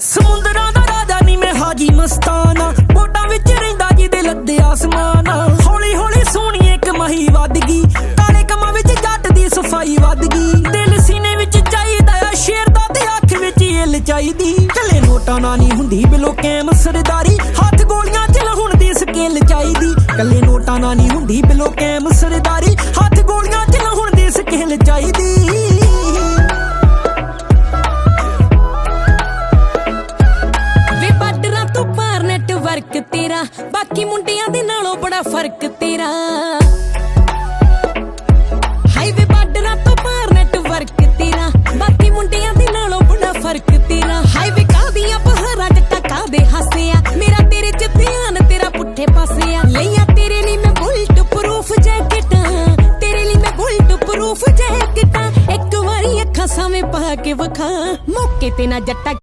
ਸਮੁੰਦਰਾਂ ਦਾ ਰਾਜਾ ਨੀ ਮੈਂ ਹਾਜੀ ਮਸਤਾਨਾ। ਬੋਟਾਂ ਵਿੱਚ ਰਹਿੰਦਾ ਜਿਹਦੇ ਲੱਦੇ ਆਸਮਾਨ। ਹੌਲੀ ਹੌਲੀ ਸੋਹਣੀ ਇੱਕ ਮਹੀ ਵੱਧ ਗਈ। ਕਾਲੇ ਕਮਾਂ ਵਿੱਚ ਜੱਟ ਦੀ ਸਫ਼ਾਈ ਵੱਧ ਗਈ। ਦਿਲ ਸੀਨੇ ਵਿੱਚ ਚਾਹੀਦਾ ਆ, ਸ਼ੇਰ ਦਾ ਤੇ ਅੱਖ ਵਿੱਚ ਇਲ ਚਾਹੀਦੀ ਕੱਲੇ ਨੋਟਾਂ ਨਾਲ ਨਹੀਂ ਹੁੰਦੀ ਬਿਲੋ ਕੈਮ ਸਰਦਾਰੀ। ਹੱਥ ਗੋਲੀਆਂ ਚ ਲਹੁਣ ਦੀ ਸਕੇਲ ਚਾਹੀਦੀ ਕੱਲੇ ਨੋਟਾਂ ਨਾਲ ਨਹੀਂ ਹੁੰਦੀ ਬਿਲੋ ਕੈਮ ਸਰਦਾਰੀ। ਤੇਰਾ, ਬਾਕੀ ਮੁੰਡਿਆਂ ਦੇ ਨਾਲੋਂ ਬੜਾ ਫ਼ਰਕ ਤੇਰਾ। ਹਾਈਵੇ ਬਾਰਡਰਾਂ ਤੋਂ ਪਾਰ ਨੈਟਵਰਕ ਤੇਰਾ, ਬਾਕੀ ਮੁੰਡਿਆਂ ਦੇ ਨਾਲੋਂ ਬੜਾ ਫ਼ਰਕ ਤੇਰਾ। ਹਾਈਵੇ ਕਾਦੀਆਂ ਪਹਾੜਾਂ ਜੱਟਾ ਕਾਦੇ ਹਾਸਿਆ, ਮੇਰਾ ਤੇਰੇ ਚ ਧਿਆਨ, ਤੇਰਾ ਪੁੱਠੇ ਪਾਸੇ ਆ ਲਈਆਂ ਤੇਰੇ ਲਈ ਮੈਂ ਬੁਲਟ ਪ੍ਰੂਫ ਜੈਕਟਾਂ ਤੇਰੇ ਲਈ ਮੈਂ ਬੁਲਟ ਪ੍ਰੂਫ ਜੈਕਟਾਂ ਇੱਕ ਵਾਰੀ ਅੱਖਾਂ ਸਾਵੇਂ ਪਾ ਕੇ ਵਖਾ, ਮੌਕੇ ਤੇ ਨਾ ਜੱਟਾ